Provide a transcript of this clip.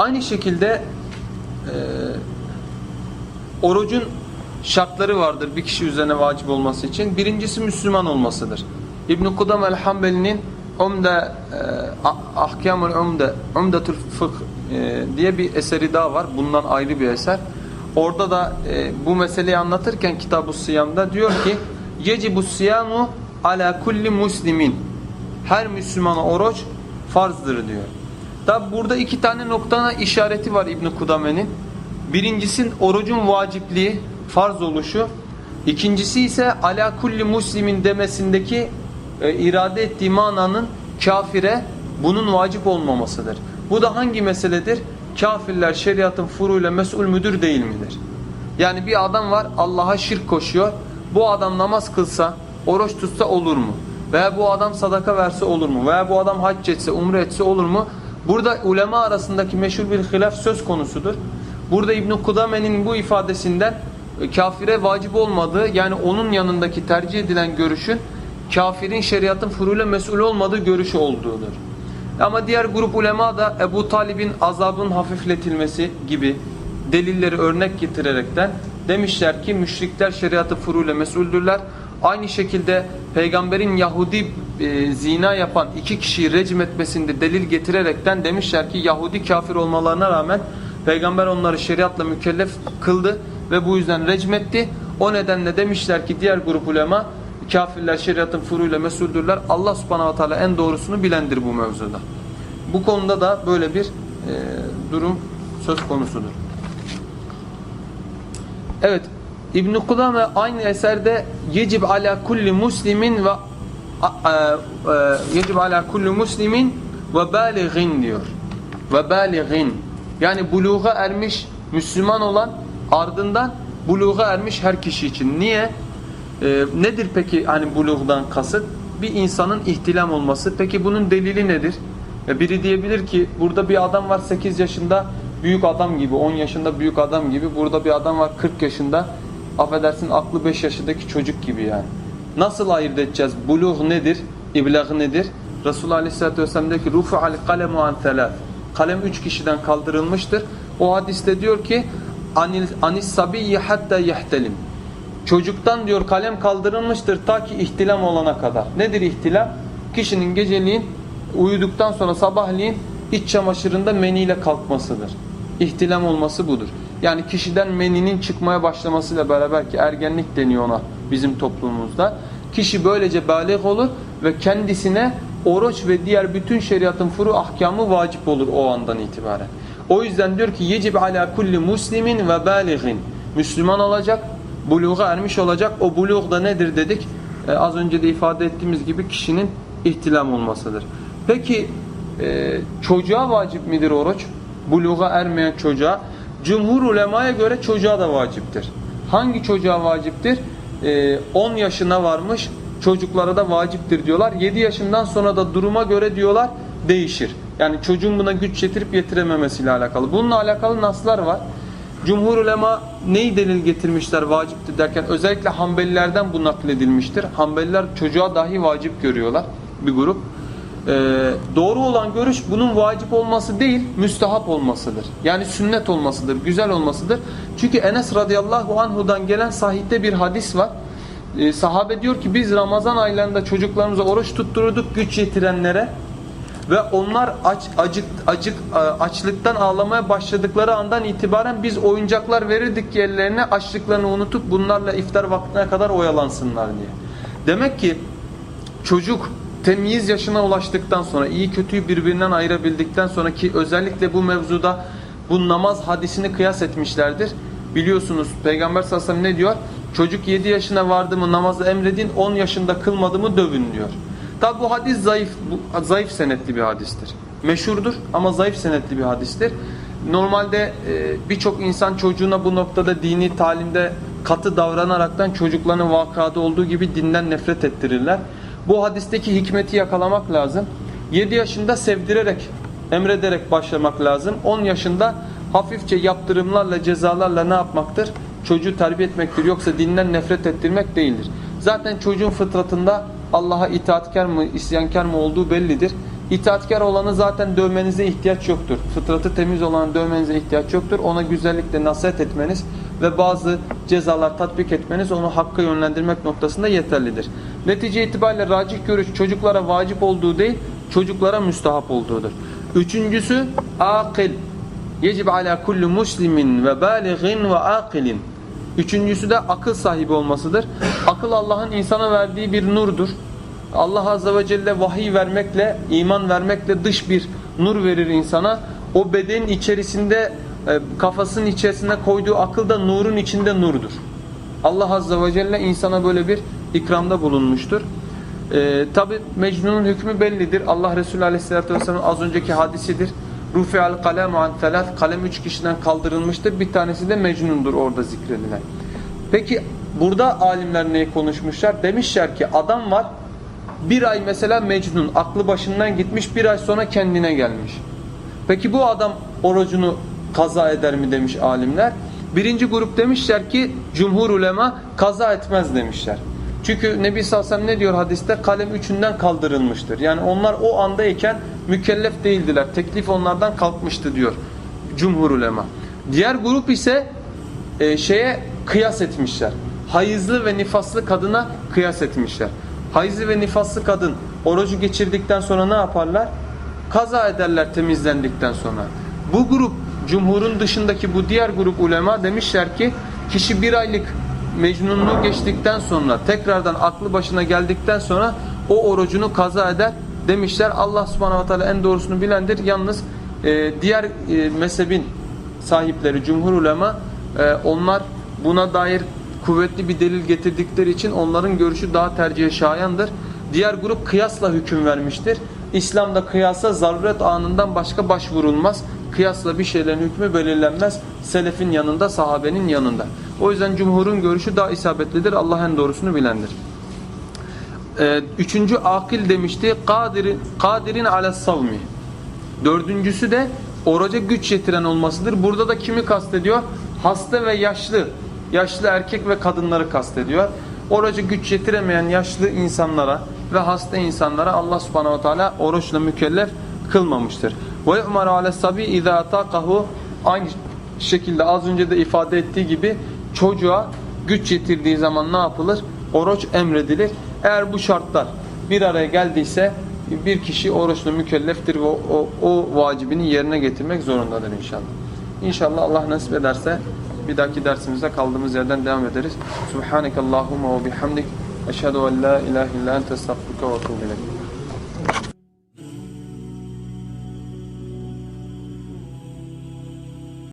Aynı şekilde e, orucun şartları vardır bir kişi üzerine vacip olması için. Birincisi Müslüman olmasıdır. İbn Kudam el-Hanbeli'nin Umde e, Ahkamul Umde Umdetul Fıkh e, diye bir eseri daha var. Bundan ayrı bir eser. Orada da e, bu meseleyi anlatırken Kitab-ı Siyam'da diyor ki Yecibu siyamu ala kulli muslimin Her Müslümana oruç farzdır diyor. Tabi burada iki tane noktana işareti var İbn Kudame'nin. Birincisi orucun vacipliği, farz oluşu. İkincisi ise ala kulli muslimin demesindeki e, irade ettiği mananın kafire bunun vacip olmamasıdır. Bu da hangi meseledir? Kafirler şeriatın furuyla mesul müdür değil midir? Yani bir adam var Allah'a şirk koşuyor. Bu adam namaz kılsa, oruç tutsa olur mu? Veya bu adam sadaka verse olur mu? Veya bu adam hac etse, umre etse olur mu? Burada ulema arasındaki meşhur bir hilaf söz konusudur. Burada İbn Kudame'nin bu ifadesinden e, kafire vacip olmadığı yani onun yanındaki tercih edilen görüşün kafirin şeriatın furuyla mesul olmadığı görüşü olduğudur. Ama diğer grup ulema da Ebu Talib'in azabın hafifletilmesi gibi delilleri örnek getirerekten demişler ki müşrikler şeriatı furuyla mesuldürler. Aynı şekilde peygamberin Yahudi e, zina yapan iki kişiyi recm etmesinde delil getirerekten demişler ki Yahudi kafir olmalarına rağmen peygamber onları şeriatla mükellef kıldı ve bu yüzden recm etti. O nedenle demişler ki diğer grup ulema kafirler şeriatın furuyla mesuldürler. Allah subhanahu wa ta'ala en doğrusunu bilendir bu mevzuda. Bu konuda da böyle bir e, durum söz konusudur. Evet İbn Kudame aynı eserde yecib ala kulli muslimin ve yecib ala kulli muslimin ve balighin diyor. Ve balighin. Yani buluğa ermiş Müslüman olan ardından buluğa ermiş her kişi için. Niye? Ee, nedir peki hani buluğdan kasıt? Bir insanın ihtilam olması. Peki bunun delili nedir? Ya biri diyebilir ki burada bir adam var 8 yaşında büyük adam gibi, 10 yaşında büyük adam gibi. Burada bir adam var 40 yaşında affedersin aklı 5 yaşındaki çocuk gibi yani. Nasıl ayırt edeceğiz? Buluğ nedir? İblag nedir? Resulullah Aleyhisselatü Vesselam diyor ki Rufu'al kalemu an telaf. Kalem 3 kişiden kaldırılmıştır. O hadiste diyor ki anil anis sabiyyi hatta yehtelim. Çocuktan diyor kalem kaldırılmıştır ta ki ihtilam olana kadar. Nedir ihtilam? Kişinin geceliğin uyuduktan sonra sabahleyin iç çamaşırında meniyle kalkmasıdır. İhtilam olması budur. Yani kişiden meninin çıkmaya başlamasıyla beraber ki ergenlik deniyor ona bizim toplumumuzda. Kişi böylece balik olur ve kendisine oruç ve diğer bütün şeriatın furu ahkamı vacip olur o andan itibaren. O yüzden diyor ki yecib ala kulli muslimin ve balighin. Müslüman olacak, buluğa ermiş olacak. O buluğ da nedir dedik? Ee, az önce de ifade ettiğimiz gibi kişinin ihtilam olmasıdır. Peki e, çocuğa vacip midir oruç? Buluğa ermeyen çocuğa. Cumhur ulemaya göre çocuğa da vaciptir. Hangi çocuğa vaciptir? Ee, 10 yaşına varmış çocuklara da vaciptir diyorlar. 7 yaşından sonra da duruma göre diyorlar değişir. Yani çocuğun buna güç yetirip yetirememesiyle alakalı. Bununla alakalı naslar var. Cumhur ulema neyi delil getirmişler vaciptir derken özellikle Hanbelilerden bu nakledilmiştir. Hanbeliler çocuğa dahi vacip görüyorlar bir grup. Ee, doğru olan görüş bunun vacip olması değil, müstehap olmasıdır. Yani sünnet olmasıdır, güzel olmasıdır. Çünkü Enes radıyallahu anhudan gelen sahihte bir hadis var. Ee, sahabe diyor ki biz Ramazan aylarında çocuklarımıza oruç tuttururduk güç yetirenlere ve onlar aç, acık, acık, açlıktan ağlamaya başladıkları andan itibaren biz oyuncaklar verirdik ki ellerine açlıklarını unutup bunlarla iftar vaktine kadar oyalansınlar diye. Demek ki çocuk temyiz yaşına ulaştıktan sonra iyi kötüyü birbirinden ayırabildikten sonra ki özellikle bu mevzuda bu namaz hadisini kıyas etmişlerdir. Biliyorsunuz Peygamber sallallahu aleyhi ve sellem ne diyor? Çocuk 7 yaşına vardı mı namazı emredin 10 yaşında kılmadı mı dövün diyor. Tabi bu hadis zayıf, bu, zayıf senetli bir hadistir. Meşhurdur ama zayıf senetli bir hadistir. Normalde e, birçok insan çocuğuna bu noktada dini talimde katı davranaraktan çocuklarının vakada olduğu gibi dinden nefret ettirirler. Bu hadisteki hikmeti yakalamak lazım. 7 yaşında sevdirerek, emrederek başlamak lazım. 10 yaşında hafifçe yaptırımlarla, cezalarla ne yapmaktır? Çocuğu terbiye etmektir. Yoksa dinden nefret ettirmek değildir. Zaten çocuğun fıtratında Allah'a itaatkar mı, isyankar mı olduğu bellidir. İtaatkar olanı zaten dövmenize ihtiyaç yoktur. Fıtratı temiz olanı dövmenize ihtiyaç yoktur. Ona güzellikle nasihat etmeniz ve bazı cezalar tatbik etmeniz onu hakka yönlendirmek noktasında yeterlidir. Netice itibariyle racih görüş çocuklara vacip olduğu değil, çocuklara müstahap olduğudur. Üçüncüsü akil. Yecib ala kulli muslimin ve balighin ve akilin. Üçüncüsü de akıl sahibi olmasıdır. Akıl Allah'ın insana verdiği bir nurdur. Allah Azze ve Celle vahiy vermekle, iman vermekle dış bir nur verir insana. O bedenin içerisinde, e, kafasının içerisinde koyduğu akıl da nurun içinde nurdur. Allah Azze ve Celle insana böyle bir ikramda bulunmuştur. Ee, Tabi Mecnun'un hükmü bellidir. Allah Resulü Aleyhisselatü Vesselam az önceki hadisidir. Rufi'al kalemu an telat. Kalem üç kişiden kaldırılmıştır. Bir tanesi de Mecnun'dur orada zikredilen. Peki burada alimler neyi konuşmuşlar? Demişler ki adam var bir ay mesela Mecnun aklı başından gitmiş bir ay sonra kendine gelmiş. Peki bu adam orucunu kaza eder mi demiş alimler. Birinci grup demişler ki cumhur ulema kaza etmez demişler. Çünkü Nebi sellem ne diyor hadiste? Kalem üçünden kaldırılmıştır. Yani onlar o andayken mükellef değildiler. Teklif onlardan kalkmıştı diyor cumhur ulema. Diğer grup ise e, şeye kıyas etmişler. Hayızlı ve nifaslı kadına kıyas etmişler. Hayızlı ve nifaslı kadın orucu geçirdikten sonra ne yaparlar? Kaza ederler temizlendikten sonra. Bu grup cumhurun dışındaki bu diğer grup ulema demişler ki kişi bir aylık mecnunluğu geçtikten sonra tekrardan aklı başına geldikten sonra o orucunu kaza eder demişler. Allah subhanahu teala en doğrusunu bilendir. Yalnız e, diğer e, mezhebin sahipleri cumhur ulema e, onlar buna dair kuvvetli bir delil getirdikleri için onların görüşü daha tercihe şayandır. Diğer grup kıyasla hüküm vermiştir. İslam'da kıyasa zaruret anından başka başvurulmaz. Kıyasla bir şeylerin hükmü belirlenmez. Selefin yanında, sahabenin yanında. O yüzden cumhurun görüşü daha isabetlidir. Allah en doğrusunu bilendir. Ee, üçüncü akil demişti. Kadirin, kadirin ala savmi. Dördüncüsü de oruca güç yetiren olmasıdır. Burada da kimi kastediyor? Hasta ve yaşlı. Yaşlı erkek ve kadınları kastediyor. Oruca güç yetiremeyen yaşlı insanlara ve hasta insanlara Allah subhanahu teala oruçla mükellef kılmamıştır. Ve yu'maru ale sabi izâ atakahu aynı şekilde az önce de ifade ettiği gibi çocuğa güç yetirdiği zaman ne yapılır? Oruç emredilir. Eğer bu şartlar bir araya geldiyse bir kişi oruçla mükelleftir ve o, o, o vacibini yerine getirmek zorundadır inşallah. İnşallah Allah nasip ederse bir dahaki dersimizde kaldığımız yerden devam ederiz. Subhanekallahumma ve bihamdik. Eşhedü en la ilahe illa ente estağfiruke ve etûbü.